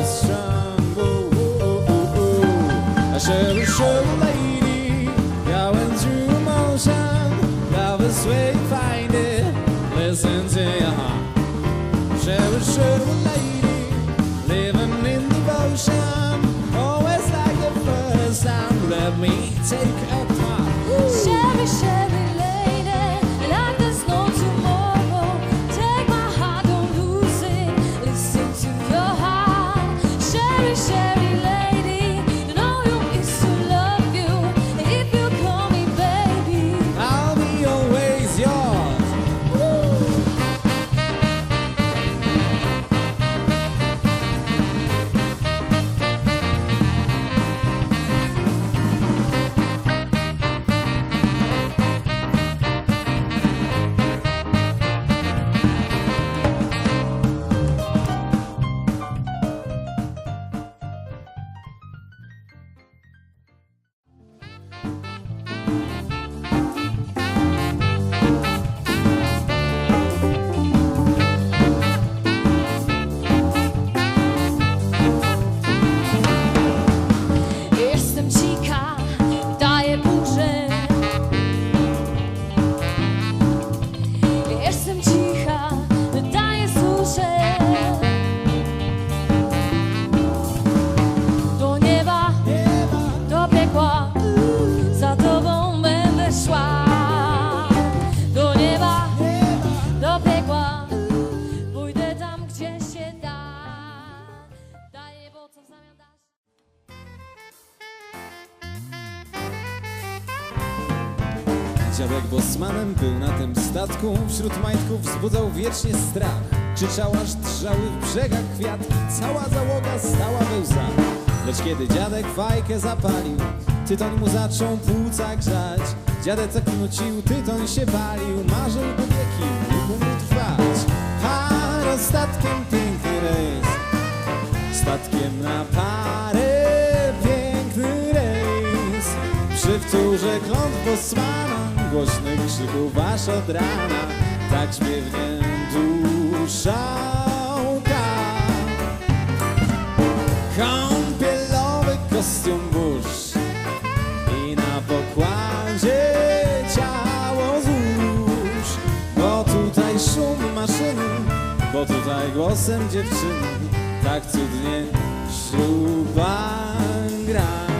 was Shambo. Lady going through emotion. Love is. Listen to your heart. Lady living in devotion. Always like the first time. Let me take a part. Share. Bosmanem był na tym statku. Wśród majtków wzbudzał wiecznie strach. Krzyczał aż drżały w brzegach kwiatki Cała załoga stała we łzach. Lecz kiedy dziadek fajkę zapalił Tytoń mu zaczął płuca grzać. Dziadek knucił, tytoń się palił. Marzył by wieki, mógł mu trwać. Parę statkiem piękny rejs. Statkiem na parę piękny rejs. Przy wtórze kląt Bosmana Głośnych krzyków aż od rana. Tak śpiewnie dusza łka. Kąpielowy kostium burz I na pokładzie ciało złóż. Bo tutaj szum maszyny Bo tutaj głosem dziewczyny Tak cudnie śluba gra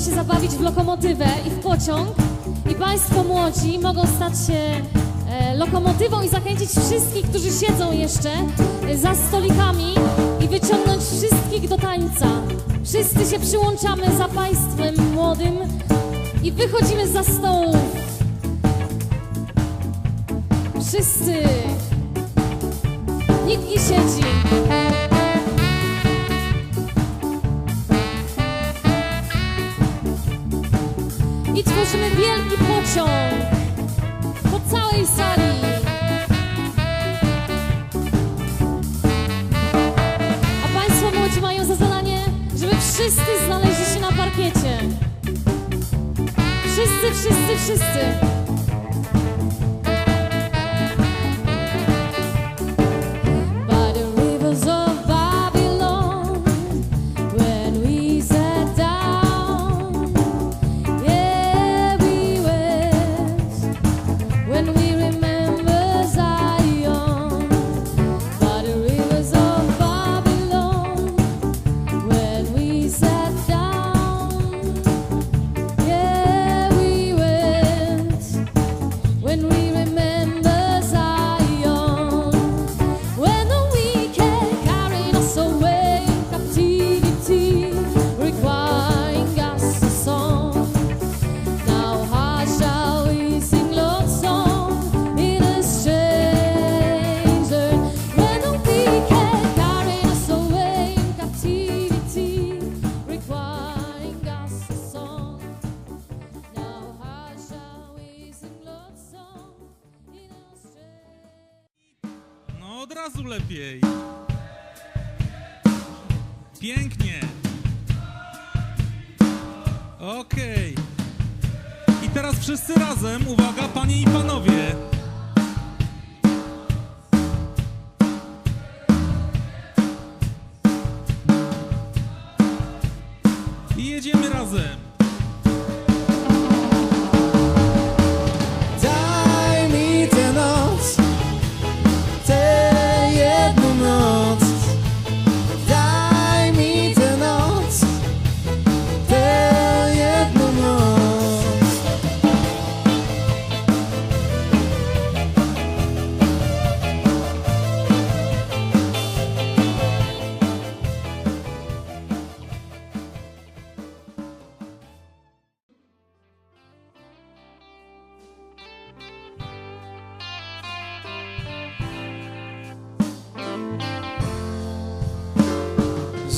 się zabawić w lokomotywę i w pociąg. I Państwo młodzi mogą stać się e, lokomotywą i zachęcić wszystkich, którzy siedzą jeszcze e, za stolikami i wyciągnąć wszystkich do tańca. Wszyscy się przyłączamy za Państwem młodym i wychodzimy za stołów. Wszyscy. Nikt nie siedzi. I tworzymy wielki pociąg po całej sali. A Państwo młodzi mają za zadanie, żeby wszyscy znaleźli się na parkiecie. Wszyscy, wszyscy, wszyscy. Od razu lepiej. Pięknie. Okej. I teraz wszyscy razem, uwaga, panie i panowie. jedziemy razem.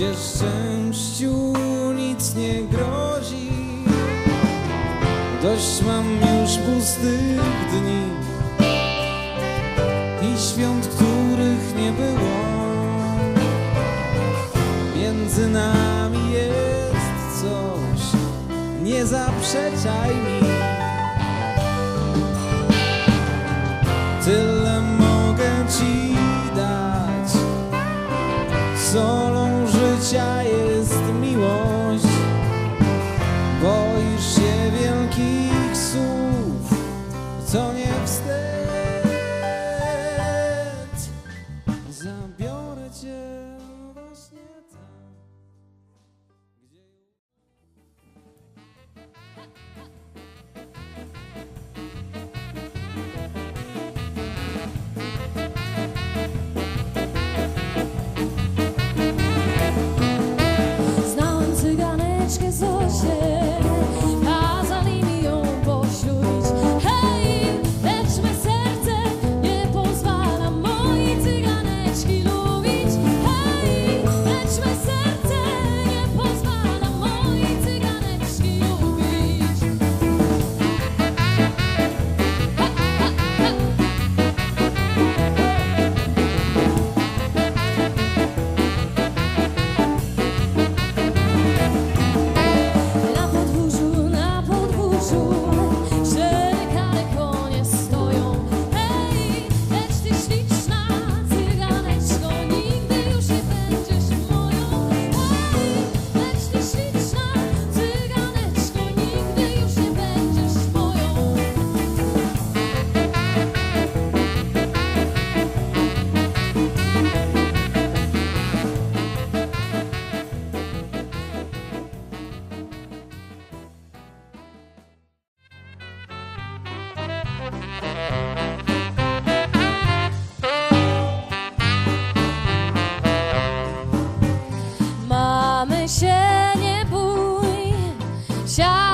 gdzie szczęściu nic nie grozi. Dość mam już pustych dni i świąt, których nie było. Między nami jest coś, nie zaprzeczaj mi. Co nie shine.